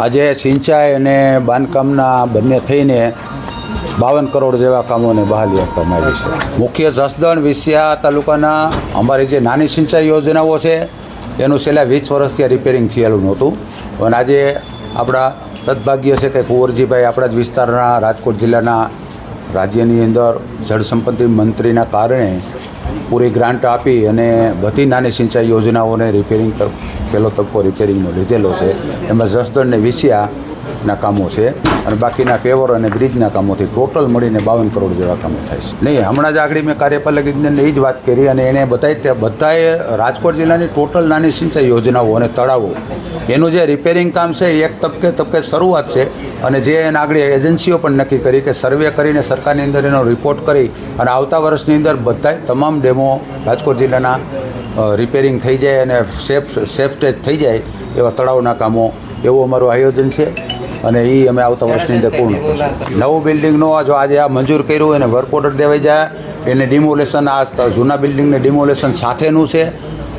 આજે સિંચાઈ અને બાંધકામના બંને થઈને બાવન કરોડ જેવા કામોને બહાલી આપવામાં આવી છે. મુખ્ય જસદણ વિસિયા તાલુકાના અમારી જે નાની સિંચાઈ યોજનાઓ છે, એનું છેલ્લા વીસ વર્ષથી રિપેરિંગ થયેલું નહોતું. પણ આજે આપણા સદભાગ્ય છે કે કુંવરજીભાઈ આપણા જ વિસ્તારના રાજકોટ જિલ્લાના રાજ્યની અંદર જળસંપત્તિ મંત્રીના કારણે પૂરી ગ્રાન્ટ આપી અને બધી નાની સિંચાઈ યોજનાઓને રિપેરિંગ પહેલો તબક્કો રિપેરિંગનો લીધેલો છે. એમાં જસદણને વિસિયાના કામો છે અને બાકીના પેવર અને બ્રિજના કામોથી ટોટલ મળીને બાવન કરોડ જેવા કામો થાય છે. નહીં, હમણાં જ આગળ મેં કાર્યપાલક ઇજનેરને એ જ વાત કરી અને એણે બધાય બધાએ રાજકોટ જિલ્લાની ટોટલ નાની સિંચાઈ યોજનાઓ અને તળાવો. એનું જે રિપેરિંગ કામ છે એક તબકે તબકે શરૂઆત છે અને જે એના આગળ એજન્સીઓ પણ નક્કી કરી કે સર્વે કરીને સરકારની અંદર એનો રિપોર્ટ કરી અને આવતા વર્ષની અંદર બધાય તમામ ડેમો રાજકોટ જિલ્લાના રિપેરિંગ થઈ જાય અને સેફ સેફ સ્ટેજ થઈ જાય એવા તળાવના કામો. એવું અમારું આયોજન છે અને એ અમે આવતા વર્ષની અંદર પૂર્ણ નવું બિલ્ડિંગનો જો આજે આ મંજૂર કર્યું એને વર્ક ઓર્ડર દેવાઈ જાય. એને ડિમોલેશન આ જૂના બિલ્ડિંગને ડિમોલેશન સાથેનું છે.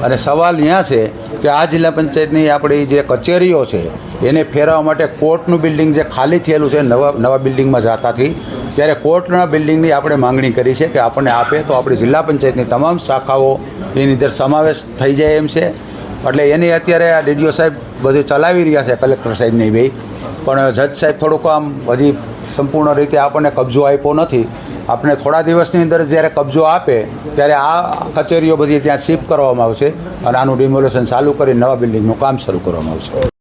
અને સવાલ ત્યાં છે કે આ જિલ્લા પંચાયતની આપણી જે કચેરીઓ છે એને ફેરવવા માટે કોર્ટનું બિલ્ડિંગ જે ખાલી થયેલું છે, નવા નવા બિલ્ડિંગમાં જાતાથી ત્યારે કોર્ટના બિલ્ડિંગની આપણે માંગણી કરી છે કે આપણને આપે, તો આપણી જિલ્લા પંચાયતની તમામ શાખાઓ એની અંદર સમાવેશ થઈ જાય એમ છે. એટલે એની અત્યારે આ ડીડીઓ સાહેબ બધું ચલાવી રહ્યા છે, કલેક્ટર સાહેબની બે પણ જજ સાહેબ થોડુંક આમ હજી સંપૂર્ણ રીતે આપણને કબજો આપ્યો નથી. આપણે થોડા દિવસની અંદર જ્યારે કબજો આપે, ત્યારે આ કચેરીઓ બધી ત્યાં શિફ્ટ કરવામાં આવશે અને આનું રિમોલેશન ચાલુ કરી નવા બિલ્ડિંગનું કામ શરૂ કરવામાં આવશે.